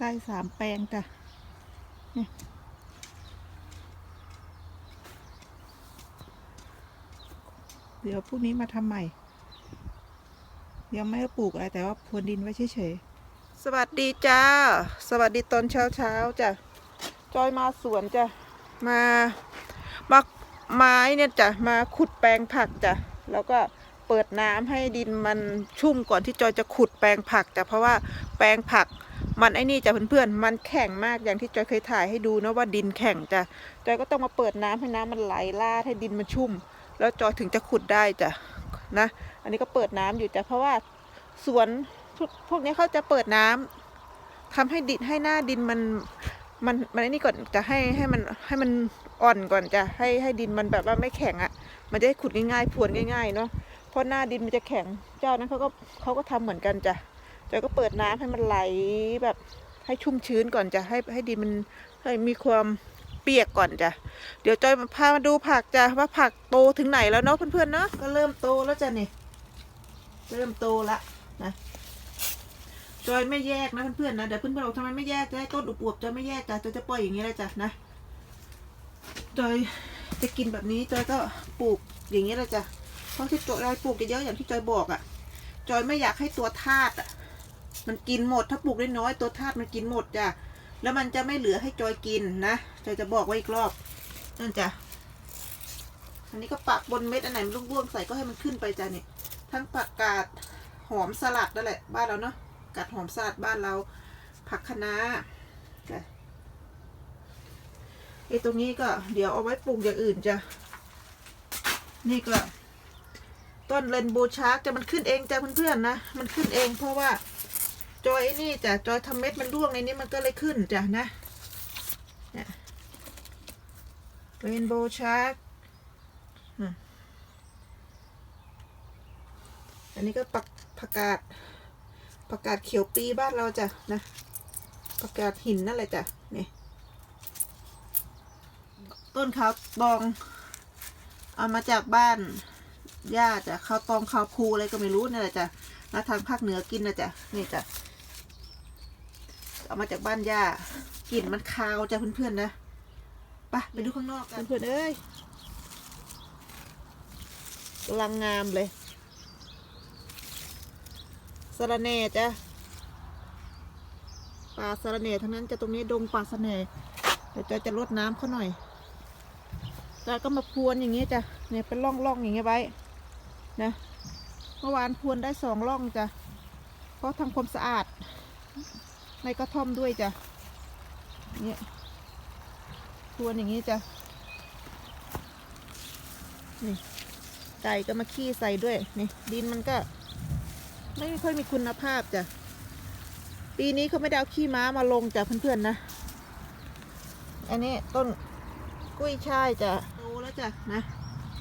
ได้สามแปลงจ้ะเดี๋ยวพรุ่งนี้มาทำใหม่ ยังไม่ได้ปลูกอะไรแต่ว่าพรวนดินไว้เฉยๆ สวัสดีจ้า สวัสดีตอนเช้าเช้าๆจ้ะ จอยมาสวนจ้ะ มามาไม้เนี่ยจ้ะ มาขุดแปลงผักจ้ะ แล้วก็เปิดน้ำให้ดินมันชุ่มก่อนที่จอยจะขุดแปลงผักจ้ะ เพราะว่าแปลงผัก มันไอ้นี่จ้ะเพื่อนๆ มันแข็งมากอย่างที่จอยเคยถ่ายให้ดูนะว่าดินแข็งจ้ะจอยก็ต้องมาเปิดน้ำให้น้ำมันไหลลาดให้ดินมันชุ่ม แล้วจอยถึงจะขุดได้จ้ะนะ อันนี้ก็เปิดน้ำอยู่จ้ะเพราะว่าสวนพวกนี้เขาจะเปิดน้ำทำให้ดินให้หน้าดินมันมันมันไอ้นี่ก่อนจะให้ให้มันให้มันอ่อนก่อนจะให้ให้ดินมันแบบว่าไม่แข็งอะ่ะ มันจะได้ขุดง่ายๆพรวนง่ายๆเนาะเพราะหน้าดินมันจะแข็งเจ้านั้นเขาก็เขาก็ทำเหมือนกันจ้ะ จอยก็เปิดน้ำให้มันไหลแบบให้ชุ่มชื้นก่อนจะให้ให้ดินมันให้มีความเปียกก่อนจ้ะ เดี๋ยวจอยพามาดูผักจ้ะว่าผักโตถึงไหนแล้วเนาะเพื่อนๆเนาะก็เริ่มโตแล้วจ้ะนี่ เริ่มโตละนะจอยไม่แยกนะเพื่อนๆนะเดี๋ยวเพื่อนๆบอกทำไมไม่แยกจะให้ต้นอวบจอยไม่แยกจ้ะจอยจะปล่อยอย่างนี้เลยจ้ะนะจอยจะกินแบบนี้จอยก็ปลูกอย่างนี้เลยจ้ะเพราะที่จอยปลูกเยอะๆอย่างที่จอยบอกอะ่ะ จอยไม่อยากให้ตัวธาตุอะ มันกินหมดถ้าปลูกได้น้อยตัวธาตุมันกินหมดจ้ะแล้วมันจะไม่เหลือให้จอยกินนะจอยจะบอกไว้อีกรอบนั่นจ้ะอันนี้ก็ปักบนเม็ดอันไหนมันร่วงๆใส่ก็ให้มันขึ้นไปจ้ะเนี่ยทั้งผักกาดหอมสลัดนั่นแหละ บ้านเราเนาะกัดหอมสลัดบ้านเรา ผักคะน้าจ้ะไอ้ตรงนี้ก็เดี๋ยวเอาไว้ปลูกอย่างอื่นจ้ะนี่ก็ต้นเรนโบว์ชาร์กจะมันขึ้นเองจ้ะเพื่อนๆนะ มันขึ้นเองเพราะว่า จอยนี่จ้ะจอยทำเม็ดมันร่วงในนี้มันก็เลยขึ้นจ้ะนะเนี่ยเรนโบว์ชาร์กอันนี้ก็ปักผักกาดประกาศเขียวปีบ้านเราจ้ะนะประกาศหินนั่นแหละจ้ะนี่ต้นขาวตอง เอามาจากบ้านย่าจ้ะข้าวตองข้าวภูอะไรก็ไม่รู้นี่นแหละจ้ะนะทางภาคเหนือกินนะจ้ะนี่จ้ะ เอามาจากบ้านย่ากลิ่นมันคาวจ้ะเพื่อนๆนะไปไปดูข้างนอกกันเพื่อนเอ้ยกำลังงามเลยสะระแหน่จ้ะป่าสะระแหน่ทั้งนั้นจะตรงนี้ดงป่าสะระแหน่เดี๋ยวจอยจะลดน้ำเขาหน่อยจอยก็มาพรวนอย่างงี้จ้ะเนี่ยเป็นร่องร่องๆอย่างเงี้ยไว้นะเมื่อวานพรวนได้สองร่องจ้ะเพราะทำความสะอาด ในกระท่อมด้วยจ้ะเนี่ยพรวนอย่างงี้จ้ะนี่ไก่ก็มาขี้ใส่ด้วยนี่ดินมันก็ ไม่ค่อยมีคุณภาพจ้ะปีนี้เขาไม่ได้เอาขี้ม้ามาลงจ้ะเพื่อนๆนะ อันนี้ต้นกุ้ยช่ายจ้ะโตแล้วจ้ะนะ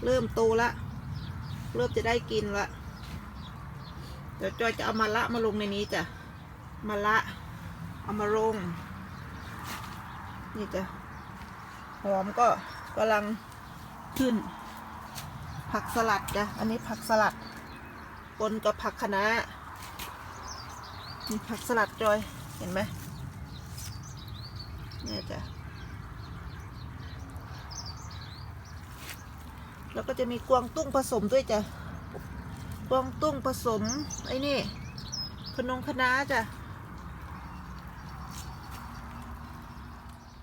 เริ่มโตละเริ่มจะได้กินละเดี๋ยวจอยจะเอามาละมาลงในนี้จ้ะมาละ เอามาลง นี่จ้ะหอมก็กำลังขึ้น ผักสลัดจ้ะอันนี้ผักสลัดปนกับผักคะน้ามีผักสลัดจอยเห็นไหมเนี่ยจ้ะแล้วก็จะมีกวางตุ้งผสมด้วยจ้ะกวางตุ้งผสมไอ้นี่ขนงคะน้าจ้ะ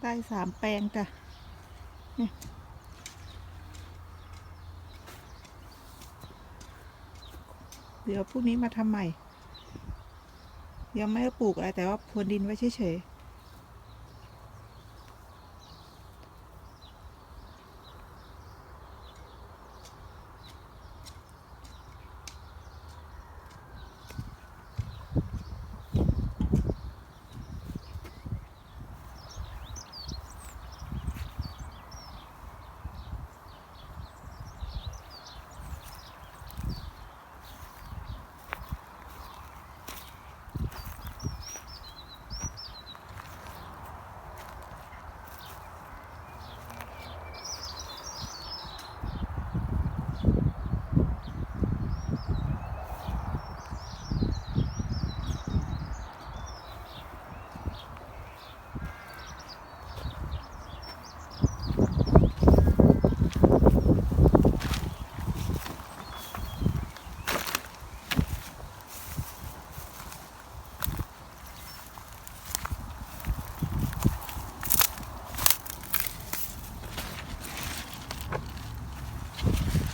ได้สามแปลงจ้ะเนี่เดี๋ยวพรุ่งนี้มาทำใหม่ ยังไม่ได้ปลูกอะไรแต่ว่าพรวนดินไว้เฉยๆ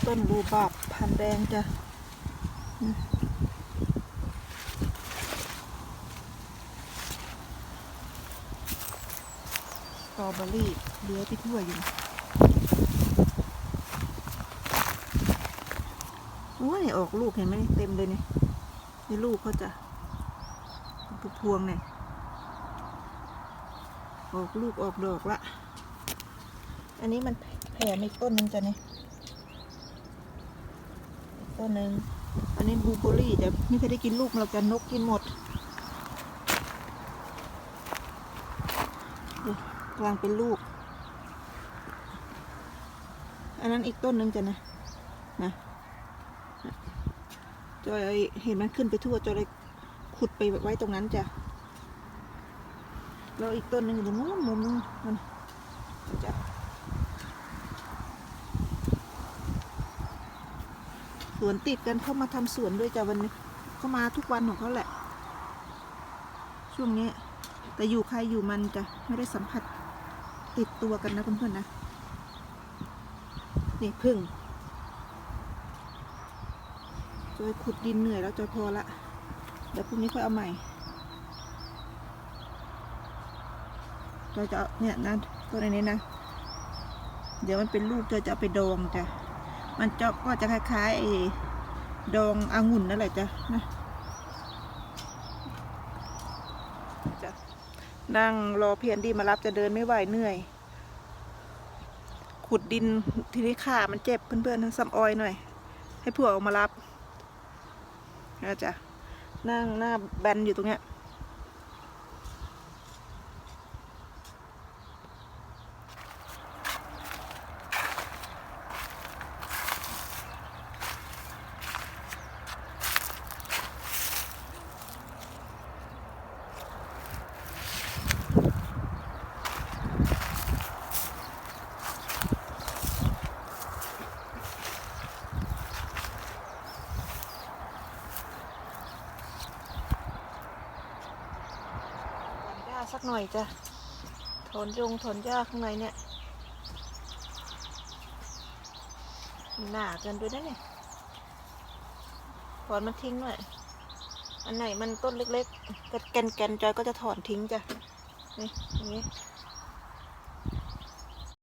ต้นรูบาบพันแดงจ้ะสตรอเบอรี่เลื้อยไปทั่วอยู่โอ้ยออกลูกเห็นไหมเต็มเลยเนี่ยนี่ลูกเขาจะพวงเนี่ยออกลูกออกดอกละ อันนี้มันแผ่มาอีกต้นนึงจ้ะเนี่ย ต้นหนึ่งอันนี้บูเบอร์รี่จะไม่เคยได้กินลูกเราจะนกกินหมดกลังเป็นลูก อันนั้นอีกต้นหนึ่งจะนะนะจอยเห็นมันขึ้นไปทั่วจอยเลยขุดไปไว้ตรงนั้นจ้ะแล้วอีกต้นหนึ่งอยู่ตรงนู้นมุมนู้นมันจ้ะส วนติดกันเข้ามาทำสวนด้วยจ้ะวันนี้เข้ามาทุกวันของเขาแหละ ช่วงนี้ แต่อยู่ใครอยู่มันจ้ะไม่ได้สัมผัสติดตัวกันนะเพื่อนๆนะนี่พึ่งจอยขุดดินเหนื่อยแล้วจอยพอละเดี๋ยวพรุ่งนี้ค่อยเอาใหม่จอยจะเอาเนี่ยนะตัวในนี้นะ เดี๋ยวมันเป็นลูกจอยจะเอาไปดองจ้ะ มันจะก็จะคล้ายๆไอ้ดององุ่นนั่นแหละจ้ะนะจ้ะนั่งรอเพียนดีมารับจะเดินไม่ไหวเหนื่อย ขุดดินทีนี้ขามันเจ็บเพื่อนๆนะซ้ำออยหน่อย ให้ผัวออกมารับนะจ๊ะนั่งหน้าแบนอยู่ตรงเนี้ย หน่อยจ้ะถอนยงถอนหญ้าข้างในเนี่ยมันหนาเกินด้วยนะเนี่ยถอนมันทิ้งหน่อยอันไหนมันต้นเล็กๆกแกนแกนๆจอยก็จะถอนทิ้งจ้ะนี่อย่างนี้